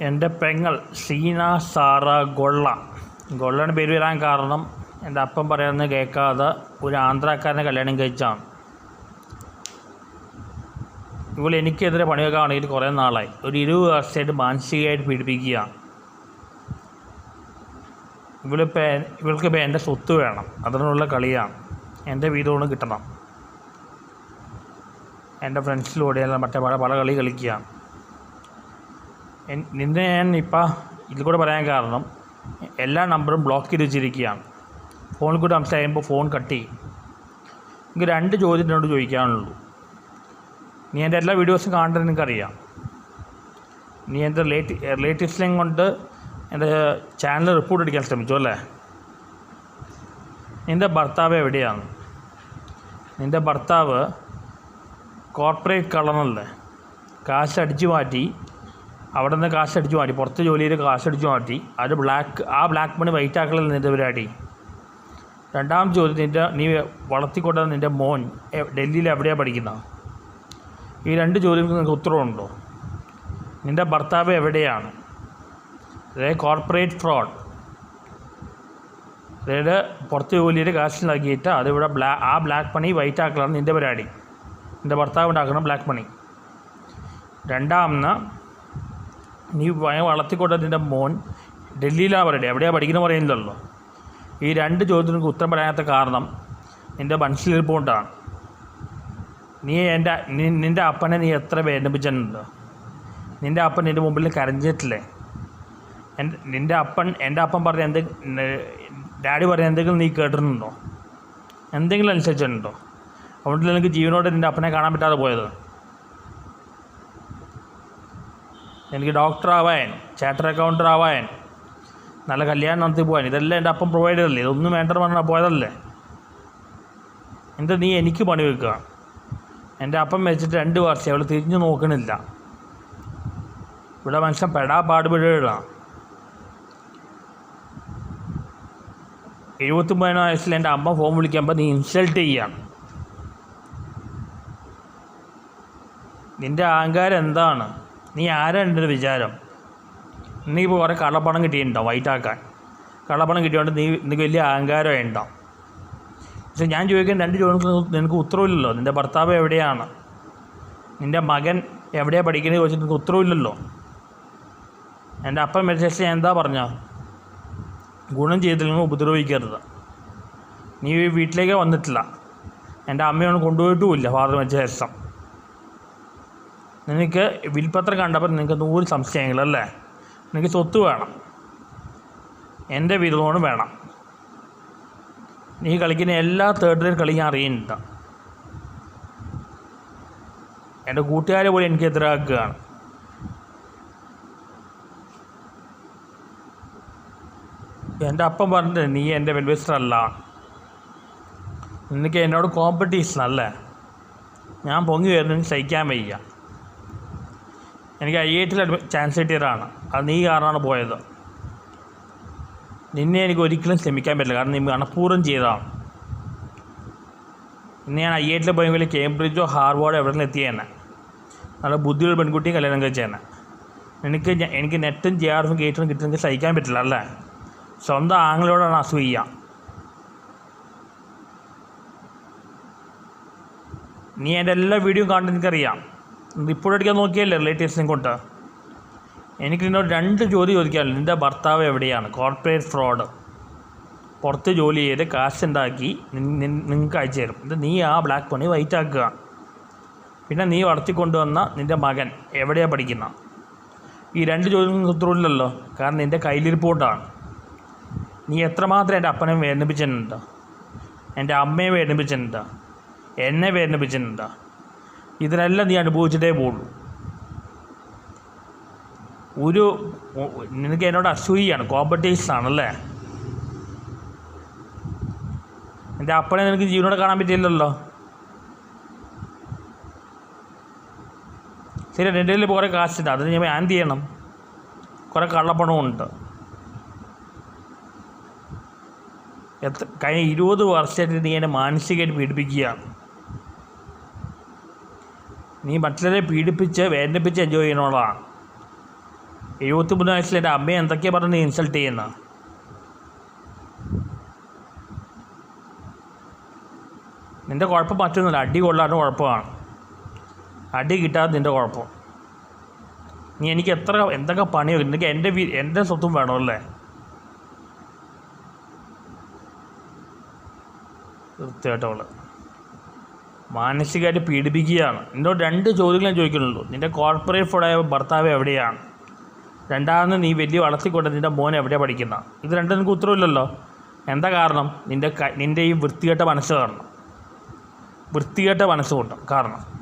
എന്റെ പെങ്ങൾ സീന സാറ ഗൊള്ള. ഗൊള്ളയുടെ പേര് വരാൻ കാരണം എന്റെ അപ്പം പറയുന്നത് കേൾക്കാതെ ഒരു ആന്ധ്രാക്കാരനെ കല്യാണം കഴിച്ചാണ്. ഇവൾ എനിക്കെതിരെ പണിയൊക്കെ ആണെങ്കിൽ കുറേ നാളായി. ഒരു ഇരുപത് വർഷമായിട്ട് മാനസികമായിട്ട് പീഡിപ്പിക്കുക. ഇവളിപ്പോൾ ഇവൾക്കിപ്പോൾ എന്റെ സ്വത്ത് വേണം. അതിനുള്ള കളിയാണ്. എന്റെ വീതമാണ് കിട്ടണം. എന്റെ ഫ്രണ്ട്സിലൂടെയെല്ലാം മറ്റേ പല പല കളി കളിക്കുകയാണ്. നിന്നെ ഞാൻ ഇപ്പം ഇതിൽ കൂടെ പറയാൻ കാരണം എല്ലാ നമ്പറും ബ്ലോക്ക് ചെയ്ത് വെച്ചിരിക്കുകയാണ്. ഫോണിൽ കൂടെ സംസാരിക്കുമ്പോൾ ഫോൺ കട്ട് ചെയ്യും. എനിക്ക് രണ്ട് ചോദ്യം എന്നോട് ചോദിക്കാനുള്ളൂ. നീ എന്റെ എല്ലാ വീഡിയോസും കാണേണ്ടത് നിനക്കറിയാം. നീ എന്റെ റിലേറ്റീവ് റിലേറ്റീവ്സിനെയും കൊണ്ട് എന്റെ ചാനൽ റിപ്പോർട്ട് അടിക്കാൻ ശ്രമിച്ചു അല്ലേ? നിന്റെ ഭർത്താവ് എവിടെയാണ്? നിന്റെ ഭർത്താവ് കോർപ്പറേറ്റ് കളറല്ലേ കാശ് അടിച്ചു മാറ്റി അവിടെ നിന്ന് കാശ് അടിച്ചു മാറ്റി. പുറത്ത് ജോലി ചെയ്ത് കാശ് അടിച്ചു മാറ്റി. അത് ബ്ലാക്ക് ആ ബ്ലാക്ക് മണി വൈറ്റ് ആക്കളിൽ നിന്റെ പരിപാടി? രണ്ടാം ചോദ്യം നിന്റെ നീ വളർത്തിക്കൊണ്ട നിന്റെ മോൻ ഡൽഹിയിൽ എവിടെയാണ് പഠിക്കുന്നത് ഈ രണ്ട് ചോദ്യങ്ങൾക്ക് നിങ്ങൾക്ക് ഉത്തരവുണ്ടോ? നിന്റെ ഭർത്താവ് എവിടെയാണ്? അതായത് കോർപ്പറേറ്റ് ഫ്രോഡ് അതായത് പുറത്ത് ജോലിയിൽ കാശിലാക്കിയിട്ട് അതിവിടെ ബ്ലാ ആ ബ്ലാക്ക് മണി വൈറ്റ് ആക്കലാണ് നിന്റെ പരിപാടി. നിന്റെ ഭർത്താവ് ഉണ്ടാക്കണം ബ്ലാക്ക് മണി രണ്ടാമത് നീ വളർത്തിക്കൊണ്ട് നിന്റെ മോൻ. ഡൽഹിയിലാണ് പറയട്ടെ. എവിടെയാണ് പഠിക്കുന്ന പറയുന്നില്ലല്ലോ. ഈ രണ്ട് ചോദ്യങ്ങൾക്ക് ഉത്തരം പറയാത്ത കാരണം നിന്റെ മനസ്സിലിരിപ്പുകൊണ്ടാണ് നീ എന്റെ നിന്റെ അപ്പനെ നീ എത്ര വേദനിപ്പിച്ചിട്ടുണ്ട്. നിന്റെ അപ്പൻ നിന്റെ മുമ്പിൽ കരഞ്ഞിട്ടില്ലേ? എന്റെ നിന്റെ അപ്പൻ എന്റെ അപ്പൻ പറഞ്ഞ എന്തെങ്കിലും ഡാഡി പറഞ്ഞ എന്തെങ്കിലും നീ കേട്ടിട്ടുണ്ടോ? എന്തെങ്കിലും അനുസരിച്ചിട്ടുണ്ടോ? അതുകൊണ്ട് നിനക്ക് ജീവനോടെ നിന്റെ അപ്പനെ കാണാൻ പറ്റാതെ പോയത്. എനിക്ക് ഡോക്ടർ ആവാൻ ചാർട്ടർ അക്കൗണ്ടർ ആവാൻ നല്ല കല്യാണം നടത്തി പോകാൻ ഇതെല്ലാം എന്റെ അപ്പം പ്രൊവൈഡ് ചെയ്തല്ലേ ഇതൊന്നും വേണ്ട പറഞ്ഞാൽ പോയതല്ലേ? എന്താ നീ എനിക്ക് പണി വെക്കുക? എന്റെ അപ്പം വെച്ചിട്ട് രണ്ട് വർഷം അവൾ തിരിഞ്ഞു നോക്കണില്ല. ഇവിടെ മനുഷ്യൻ പെടാ പാടുപെടുകയാണ്. എഴുപത്തൊമ്പതിനാം വയസ്സിൽ എന്റെ അമ്മ ഫോൺ വിളിക്കുമ്പോൾ നീ ഇൻസൾട്ട് ചെയ്യാണ് നിന്റെ അഹങ്കാരം എന്താണ്? നീ ആരാണ് എന്റെ വിചാരം. ഇപ്പോൾ കുറേ കള്ളപ്പണം കിട്ടിയിട്ടുണ്ടാവും വൈറ്റാക്കാൻ? കള്ളപ്പണം കിട്ടിയോണ്ട് നീ നിനക്ക് വലിയ അഹങ്കാരം ഉണ്ടാവും പക്ഷെ ഞാൻ ചോദിക്കാൻ രണ്ട് ചോദ്യങ്ങൾക്ക് നിനക്ക് ഉത്തരവില്ലല്ലോ. നിന്റെ ഭർത്താവ് എവിടെയാണ്? നിന്റെ മകൻ എവിടെയാണ് പഠിക്കുന്നത് ചോദിച്ചിട്ട് നിനക്ക് ഉത്തരവില്ലല്ലോ. എന്റെ അപ്പം മരിച്ച ഞാൻ എന്താ പറഞ്ഞ? ഗുണം ചെയ്തില്ലെങ്കിൽ ഉപദ്രവിക്കരുത്. നീ വീട്ടിലേക്ക് വന്നിട്ടില്ല. എന്റെ അമ്മയോട് കൊണ്ടുപോയിട്ടുമില്ല. ഫാദർ മരിച്ച ശേഷം. നിനക്ക് വിൽപ്പത്രം കണ്ടപ്പോൾ നിങ്ങൾക്ക് നൂറ് സംശയങ്ങളല്ലേ നിങ്ങൾക്ക് സ്വത്ത് വേണം. എന്റെ വിധമാണ് വേണം. നീ കളിക്കുന്ന എല്ലാ തേർഡ് റേറ്റ് കളി ഞാൻ അറിയുന്നുണ്ട്. എന്റെ കൂട്ടുകാരെ പോലും എനിക്ക് എതിരാക്കുകയാണ്. എന്റെ അപ്പം പറഞ്ഞിട്ട് നീ എന്റെ വെൽവെസ്റ്റർ അല്ല. നിനക്ക് എന്നോട് കോമ്പറ്റീഷൻ അല്ലേ? ഞാൻ പൊങ്ങി വരുന്നതിന് സഹിക്കാൻ വയ്യ. എനിക്ക് ഐ ഐ ടിയിൽ ചാൻസ് കിട്ടിയതാണ്. അത് നീ കാരണമാണ് പോയത്. നിന്നെ എനിക്ക് ഒരിക്കലും ക്ഷമിക്കാൻ പറ്റില്ല. കാരണം നീ മനഃപൂർവം ചെയ്തതാണ്. ഇന്ന് ഞാൻ ഐ ഐ ടിയിൽ പോയെങ്കിൽ കേംബ്രിഡ്ജോ ഹാർവാർഡോ എവിടെ നിന്ന് എത്തിയേനെ നല്ല ബുദ്ധിയുള്ള പെൺകുട്ടിയും കല്യാണം കഴിച്ചേനെ എനിക്ക് എനിക്ക് നെറ്റും ജെ ആർ എഫും ഗേറ്റും കിട്ടുന്നെങ്കിൽ സഹിക്കാൻ പറ്റില്ല അല്ലേ? സ്വന്തം ആങ്ങളോടാണ് അസൂയ. നീ എന്റെ എല്ലാ വീഡിയോയും കാണുന്നത് എനിക്കറിയാം. റിപ്പോർട്ട് അടിക്കാൻ നോക്കിയല്ലേ റിലേറ്റീവ്സിനെ കൊണ്ട്? എനിക്ക് നിന്നോട് രണ്ട് ജോലി ചോദിക്കാമല്ലോ നിന്റെ ഭർത്താവ് എവിടെയാണ്? കോർപ്പറേറ്റ് ഫ്രോഡ് പുറത്ത് ജോലി ചെയ്ത് കാശ് ഉണ്ടാക്കി നിങ്ങൾക്ക് അയച്ചു തരും. ഇത് നീ ആ ബ്ലാക്ക് പണി വൈറ്റ് ആക്കുക. പിന്നെ നീ വളർത്തിക്കൊണ്ടുവന്ന നിന്റെ മകൻ എവിടെയാണ് പഠിക്കുന്ന? ഈ രണ്ട് ജോലിയും ഉത്തരവില്ലല്ലോ കാരണം നിന്റെ കയ്യിലിരിപ്പോട്ടാണ് നീ എത്രമാത്രം എന്റെ അപ്പനെ വേദനിപ്പിച്ചിട്ടുണ്ട്? എന്റെ അമ്മയെ വേദനിപ്പിച്ചിട്ടുണ്ട്? എന്നെ വേദനിപ്പിച്ചിട്ടുണ്ട്? ഇതിനെല്ലാം നീ അനുഭവിച്ചിട്ടേ പോകുള്ളൂ ഒരു നിനക്ക് എന്നോട് അസൂയാണ് കോമ്പറ്റീഷൻ ആണല്ലേ എന്റെ അപ്പനെ നിനക്ക് ജീവനോടെ കാണാൻ പറ്റില്ലല്ലോ ശരി എന്റെ ഇപ്പോൾ കുറേ കാശുണ്ട് അതിന് ഞാൻ എന്ത് ചെയ്യണം. കുറേ കള്ളപ്പണമുണ്ട് എത്ര കഴിഞ്ഞ ഇരുപത് വർഷമായിട്ട് നീ എന്നെ മാനസികമായിട്ട് പീഡിപ്പിക്കുകയാണ്. നീ മറ്റുള്ളവരെ പീഡിപ്പിച്ച് വേദനിപ്പിച്ച് എൻജോയ് ചെയ്യണോളാണ് എഴുപത്തി മൂന്ന് വയസ്സിൽ എന്റെ അമ്മയെ എന്തൊക്കെയാണ് പറഞ്ഞ് നീ ഇൻസൾട്ട് ചെയ്യുന്ന? നിന്റെ കുഴപ്പം മറ്റൊന്നുമില്ല. അടി കൊള്ളാണ്ട് കുഴപ്പമാണ്. അടി കിട്ടാതെ നിന്റെ കുഴപ്പം. നീ എനിക്ക് എത്ര എന്തൊക്കെ പണിയോ? എനിക്ക് എന്റെ എന്റെ സ്വത്തും വേണമല്ലേ തീർച്ചയായിട്ടും മാനസികമായിട്ട് പീഡിപ്പിക്കുകയാണ്. എന്തോ രണ്ട് ചോദ്യങ്ങൾ ഞാൻ ചോദിക്കുന്നുള്ളൂ നിന്റെ കോർപ്പറേറ്റ് ഫോളായ ഭർത്താവ് എവിടെയാണ്? രണ്ടാമത് നീ വലിയ വളർത്തിക്കൊണ്ട് നിന്റെ മോൻ എവിടെയാണ് പഠിക്കുന്ന? ഇത് രണ്ടും നിനക്ക് ഉത്തരവില്ലല്ലോ? എന്താ കാരണം? നിന്റെ നിന്റെ ഈ വൃത്തികെട്ട മനസ്സ് കാരണം. വൃത്തികെട്ട മനസ്സുകൊണ്ട് കാരണം.